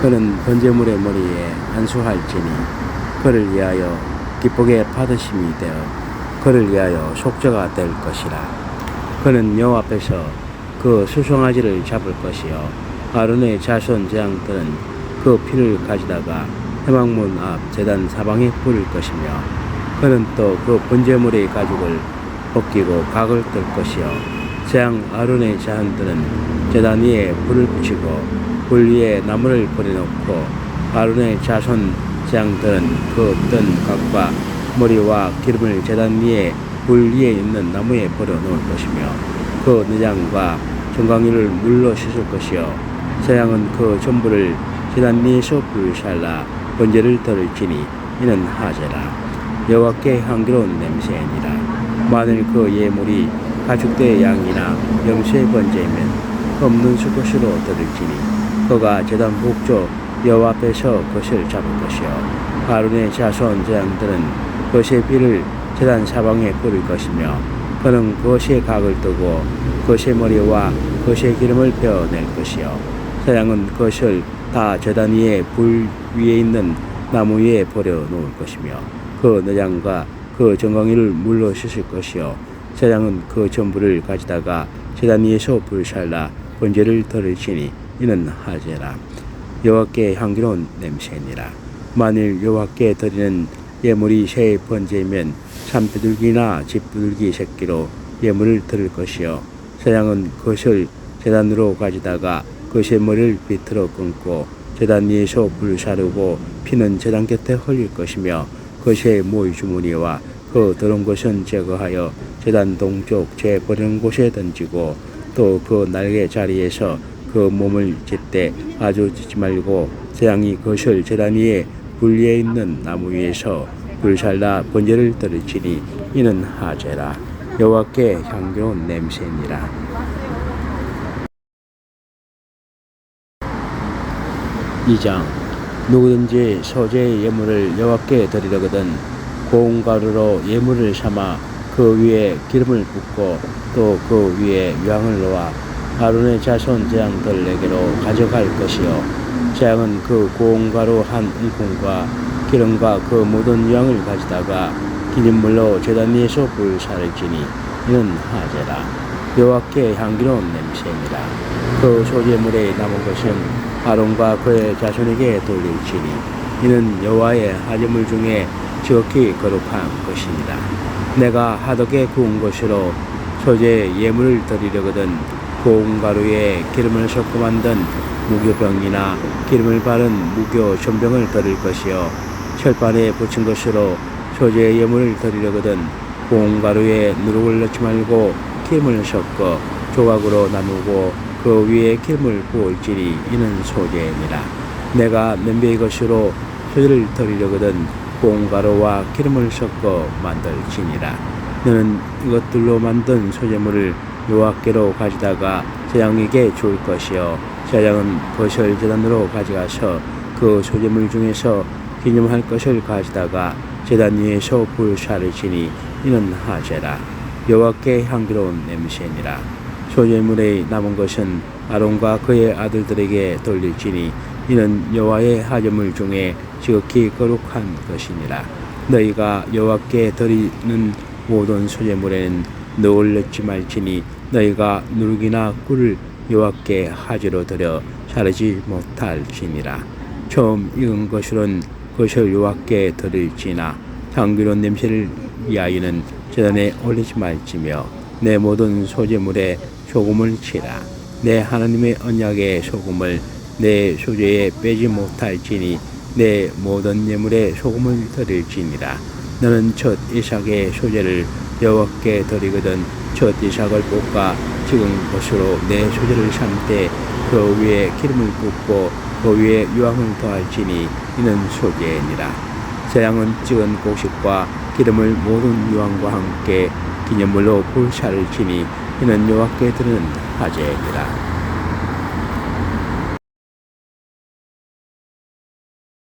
그는 번제물의 머리에 안수할지니 그를 위하여 기쁘게 받으심이 되어 그를 위하여 속죄가 될 것이라. 그는 여호와 앞에서 그 수송아지를 잡을 것이요. 아론의 자손 제왕들은 그 피를 가지다가 해망문 앞 제단 사방에 뿌릴 것이며 그는 또 그 번제물의 가죽을 벗기고 각을 뜰 것이요. 재앙 아론의 자손들은 제단 위에 불을 붙이고 불 위에 나무를 버려놓고 아론의 자손 재앙들은 그뜬 각과 머리와 기름을 제단 위에 불 위에 있는 나무에 버려 놓을 것이며 그 내장과 정강이를 물로 씻을 것이요. 재앙은 그 전부를 제단 위에서 불살라. 번제를 들을지니 이는 하제라. 여호와께 향기로운 냄새니라. 만일 그 예물이 가축대의 양이나 염소의 번제이면 없는 수것으로 들을지니 그가 제단 북쪽 여호와 앞에서 그것을 잡을 것이요. 아론의 자손 제왕들은 그것의 피를 제단 사방에 뿌릴 것이며 그는 그것의 각을 뜨고 그것의 머리와 그것의 기름을 베어낼 것이요. 사양은 그것을 다 제단 위에 불 위에 있는 나무 위에 버려 놓을 것이며 그 내장과 그 정강이를 물로 씻을 것이요. 사양은 그 전부를 가지다가 제단 위에서 불살라 번제를 들을지니 이는 하제라. 여호와께 향기로운 냄새니라. 만일 여호와께 드리는 예물이 새의 번제이면 산비둘기나 집비둘기 새끼로 예물을 드릴 것이요. 서양은 그것을 재단으로 가지다가 그것의 머리를 비틀어 끊고 재단 위에서 불 사르고 피는 재단 곁에 흘릴 것이며 그것의 모의 주머니와 그 더러운 것은 제거하여 재단 동쪽 제 버리는 곳에 던지고 또 그 날개 자리에서 그 몸을 짓되 아주 짓지 말고 재앙이 그것을 재단 위에 불 위에 있는 나무 위에서 불살라 번제를 들을지니 이는 하제라. 여호와께 향기로운 냄새니라. 이장 누구든지 소재의 예물을 여호와께 드리려거든 고운 가루로 예물을 삼아 그 위에 기름을 붓고 또 그 위에 유황을 놓아 아론의 자손 재앙들에게로 가져갈 것이요. 재앙은 그 고운 가루 한 움큼과 기름과 그 모든 유황을 가지다가 기름물로 제단 위에서 불사를지니 이는 하제라. 여호와께 향기로운 냄새니라. 그 소재물에 남은 것은 아론과 그의 자손에게 돌릴지니 이는 여호와의 하제물 중에 지극히 거룩한 것이니라 내가 하덕에 구운 것으로 소재 예물을 드리려거든 고운 가루에 기름을 섞어 만든 무교병이나 기름을 바른 무교 전병을 드릴 것이요. 철판에 붙인 것으로 소재 예물을 드리려거든 고운 가루에 누룩을 넣지 말고 기름을 섞어 조각으로 나누고 그 위에 기름을 부을지니 이는 소재니라. 내가 냄비의 것으로 소재를 드리려거든 고운 가루와 기름을 섞어 만들지니라. 너는 이것들로 만든 소재물을 여호와께로 가지다가 제장에게 줄 것이요. 제장은 그것을 제단으로 가져가서 그 소재물 중에서 기념할 것을 가지다가 제단 위에서 불사를 지니 이는 하제라. 여호와께 향기로운 냄새니라. 소재물의 남은 것은 아론과 그의 아들들에게 돌릴지니 이는 여호와의 하점물 중에 지극히 거룩한 것이니라. 너희가 여호와께 드리는 모든 소재물에는 너울 넣지 말지니 너희가 누룩이나 꿀을 여호와께 하지로 드려 자르지 못할지니라. 처음 익은 것으로는 그것을 여호와께 드릴지나 향기로운 냄새를 위하여는 제단에 올리지 말지며 내 모든 소재물에 소금을 치라. 내 하나님의 언약의 소금을 내 소재에 빼지 못할지니 내 모든 예물에 소금을 드릴지니라. 너는 첫 이삭의 소재를 여호와께 드리거든 첫 이삭을 볶아 지은 것으로 내 소재를 삶되 그 위에 기름을 붓고 그 위에 유황을 더할지니 이는 소재니라. 새 양은 찍은 곡식과 기름을 모든 유황과 함께 기념물로 불사를 지니 이는 여호와께 드리는 화제니라